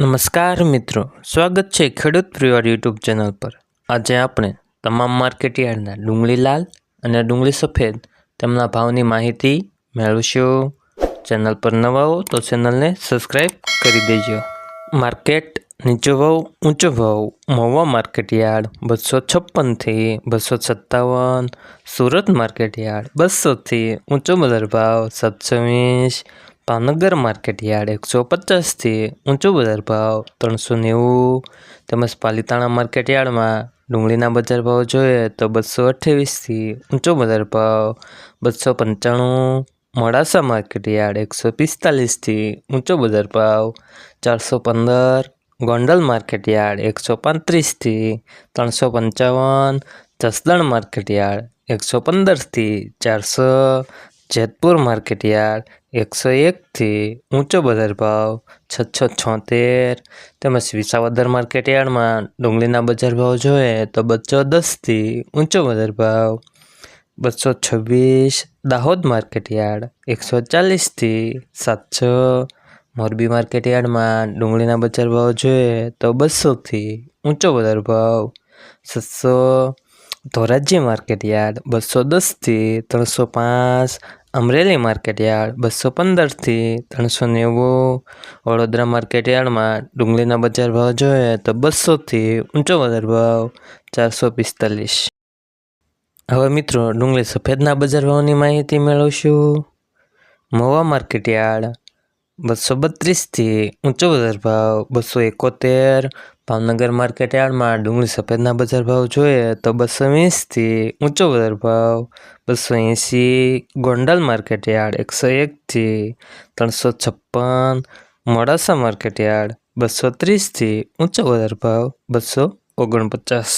નમસ્કાર મિત્રો, સ્વાગત છે ખેડૂત પરિવાર યુટ્યુબ ચેનલ પર. આજે આપણે તમામ માર્કેટયાર્ડના ડુંગળી લાલ અને ડુંગળી સફેદ તેમના ભાવની માહિતી મેળવશો. ચેનલ પર નવા હો તો ચેનલને સબસ્ક્રાઈબ કરી દેજો. માર્કેટ નીચો ભાવ, ઊંચો ભાવ મહુવા માર્કેટયાર્ડ બસો છપ્પનથી બસો સત્તાવન, સુરત માર્કેટયાર્ડ બસોથી ઊંચો બજાર ભાવ સાતસો વીસ ભાવનગર માર્કેટ યાર્ડ એકસો પચાસથી ઊંચો બજાર ભાવ ત્રણસો નેવું. તેમજ પાલિતાણા માર્કેટયાર્ડમાં ડુંગળીના બજાર ભાવ જોઈએ તો બસો અઠ્યાવીસથી ઊંચો બજાર ભાવ બસો પંચાણું. મોડાસા માર્કેટ યાર્ડ એકસો પિસ્તાલીસથી ઊંચો બજાર ભાવ ચારસો પંદર. ગોંડલ માર્કેટ યાર્ડ એકસો પાંત્રીસથી ત્રણસો પંચાવન. જસદણ માર્કેટયાર્ડ એકસો પંદરથી ચારસો. જેતપુર માર્કેટયાર્ડ એકસો એકથી ઊંચો બજાર ભાવ છસો છોતેર. તેમજ વિસાવદર માર્કેટયાર્ડમાં ડુંગળીના બજાર ભાવ જોઈએ તો બસો દસથી ઊંચો બજાર ભાવ બસો છવ્વીસ. દાહોદ માર્કેટયાર્ડ એકસો ચાલીસથી સાતસો. મોરબી માર્કેટયાર્ડમાં ડુંગળીના બજાર ભાવ જોઈએ તો બસોથી ઊંચો બજાર ભાવ છસો. ધોરાજી માર્કેટયાર્ડ બસો દસથી ત્રણસો પાંચ, અમરેલી માર્કેટયાર્ડ બસો પંદરથી ત્રણસો નેવું, વડોદરા માર્કેટયાર્ડમાં ડુંગળીના બજાર ભાવ જોઈએ તો બસોથી ઊંચો બજાર ભાવ ચારસો પિસ્તાલીસ. હવે મિત્રો ડુંગળી સફેદના બજાર ભાવની માહિતી મેળવશું. મહુવા માર્કેટયાર્ડ બસો બત્રીસથી ઊંચો બજાર ભાવ, બસો એકોતેર, ભાવનગર માર્કેટયાર્ડમાં ડુંગળી સફેદના બજાર ભાવ જોઈએ તો બસો વીસથી ઊંચો બજાર ભાવ, બસો એંસી ગોંડલ માર્કેટયાર્ડ એકસો એકથી ત્રણસો છપ્પન, મોડાસા માર્કેટયાર્ડ બસો ત્રીસથી ઊંચો બજાર ભાવ બસો ઓગણપચાસ.